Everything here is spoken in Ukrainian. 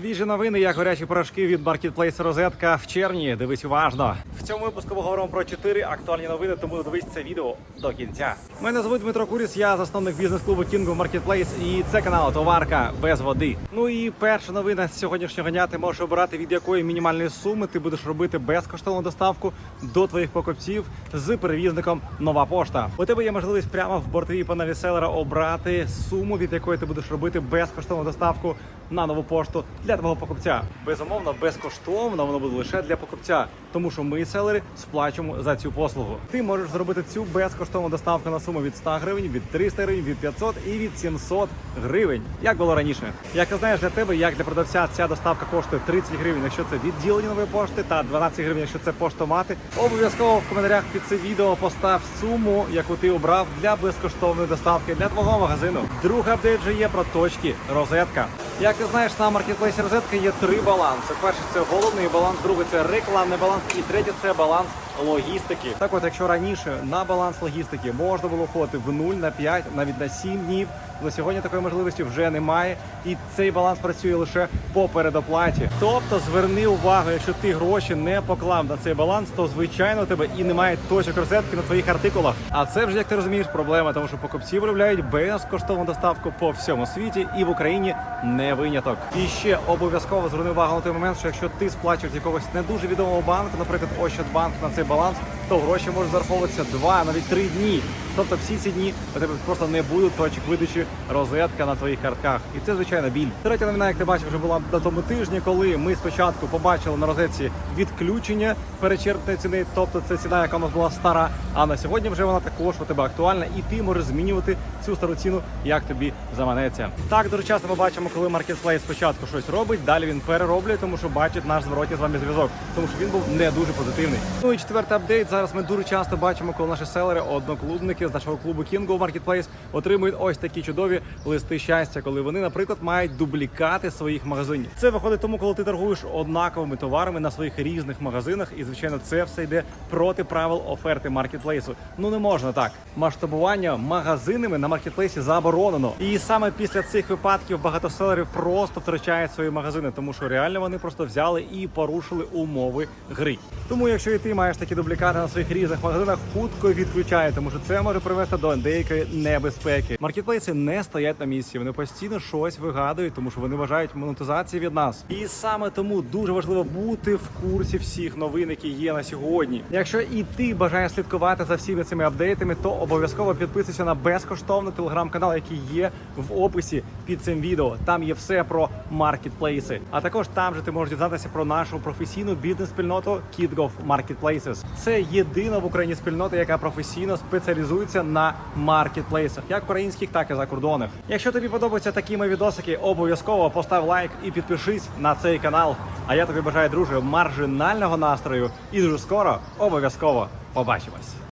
Свіжі новини, як гарячі порошки від Marketplace Розетка в червні. Дивись уважно. В цьому випуску ми говоримо про чотири актуальні новини, тому дивись це відео до кінця. Мене звуть Дмитро Куріс, я засновник бізнес-клубу Кінгу Marketplace і це канал Товарка без води. Ну і перша новина з сьогоднішнього дня ти можеш обирати від якої мінімальної суми ти будеш робити безкоштовну доставку до твоїх покупців з перевізником Нова пошта. У тебе є можливість прямо в бортовій панелі селера обрати суму, від якої ти будеш робити безкоштовну доставку на нову пошту для твого покупця. Безумовно, безкоштовно воно буде лише для покупця, тому що ми, селери, сплачуємо за цю послугу. Ти можеш зробити цю безкоштовну доставку на суму від 100 гривень, від 300 гривень, від 500 і від 700 гривень, як було раніше. Як ти знаєш, для тебе, як для продавця, ця доставка коштує 30 гривень, якщо це відділення нової пошти, та 12 гривень, якщо це поштомати. Обов'язково в коментарях під це відео постав суму, яку ти обрав для безкоштовної доставки для твого магазину. Другий апдейт вже є про точки розетка. Як ти знаєш, на маркетплейсі розетки є три баланси. Перший це головний баланс, другий це рекламний баланс, і третій це баланс логістики. Так, от, якщо раніше на баланс логістики можна було входити в 0, на 5, навіть на 7 днів, то сьогодні такої можливості вже немає, і цей баланс працює лише по передоплаті. Тобто зверни увагу, якщо ти гроші не поклав на цей баланс, то звичайно у тебе і немає точок розетки на твоїх артикулах. А це вже як ти розумієш проблема, тому що покупці виробляють безкоштовну доставку по всьому світі, і в Україні не виняток. І ще обов'язково зверни увагу на той момент, що якщо ти сплачуєш якогось не дуже відомого банку, наприклад, Ощадбанк на цей баланс, то гроші можуть зараховуватися два, навіть три дні. Тобто всі ці дні у тебе просто не будуть точок видачі розетка на твоїх картках. І це звичайно біль. Третя новина, як ти бачив, вже була на тому тижні, коли ми спочатку побачили на розетці відключення перечерпної ціни, тобто це ціна, яка у нас була стара. А на сьогодні вже вона також у тебе актуальна, і ти можеш змінювати цю стару ціну, як тобі заманеться. Так дуже часто ми бачимо, коли маркетплейс спочатку щось робить, далі він перероблює, тому що бачить наш зворотній з вами зв'язок, тому що він був не дуже позитивний. Ну і четвертий апдейт. Зараз ми дуже часто бачимо, коли наші селери, одноклубники з нашого клубу Kingo Marketplace отримують ось такі чудові листи щастя, коли вони, наприклад, мають дублікати своїх магазинів. Це виходить тому, коли ти торгуєш однаковими товарами на своїх різних магазинах, і звичайно, це все йде проти правил оферти маркетплейсу. Ну не можна так. Масштабування магазинами на маркетплейсі заборонено. І саме після цих випадків багато селерів просто втрачають свої магазини, тому що реально вони просто взяли і порушили умови гри. Тому, якщо і ти маєш такі дублікати на своїх різних магазинах, хутко відключай, тому що це може привести до деякої небезпеки. Маркетплейси не стоять на місці, вони постійно щось вигадують, тому що вони вважають монетизації від нас. І саме тому дуже важливо бути в курсі всіх новин, які є на сьогодні. Якщо і ти бажаєш слідкувати за всіми цими апдейтами, то обов'язково підписуйся на безкоштовний телеграм-канал, який є в описі під цим відео. Там є все про маркетплейси. А також там же ти можеш дізнатися про нашу професійну бізнес-спільноту KidGov Marketplaces. Це єдина в Україні спільнота, яка професійно спеціалізується на маркетплейсах, як українських, так і закордонних. Якщо тобі подобаються такі мої відосики, обов'язково постав лайк і підпишись на цей канал. А я тобі бажаю, друже, маржинального настрою і дуже скоро обов'язково побачимось.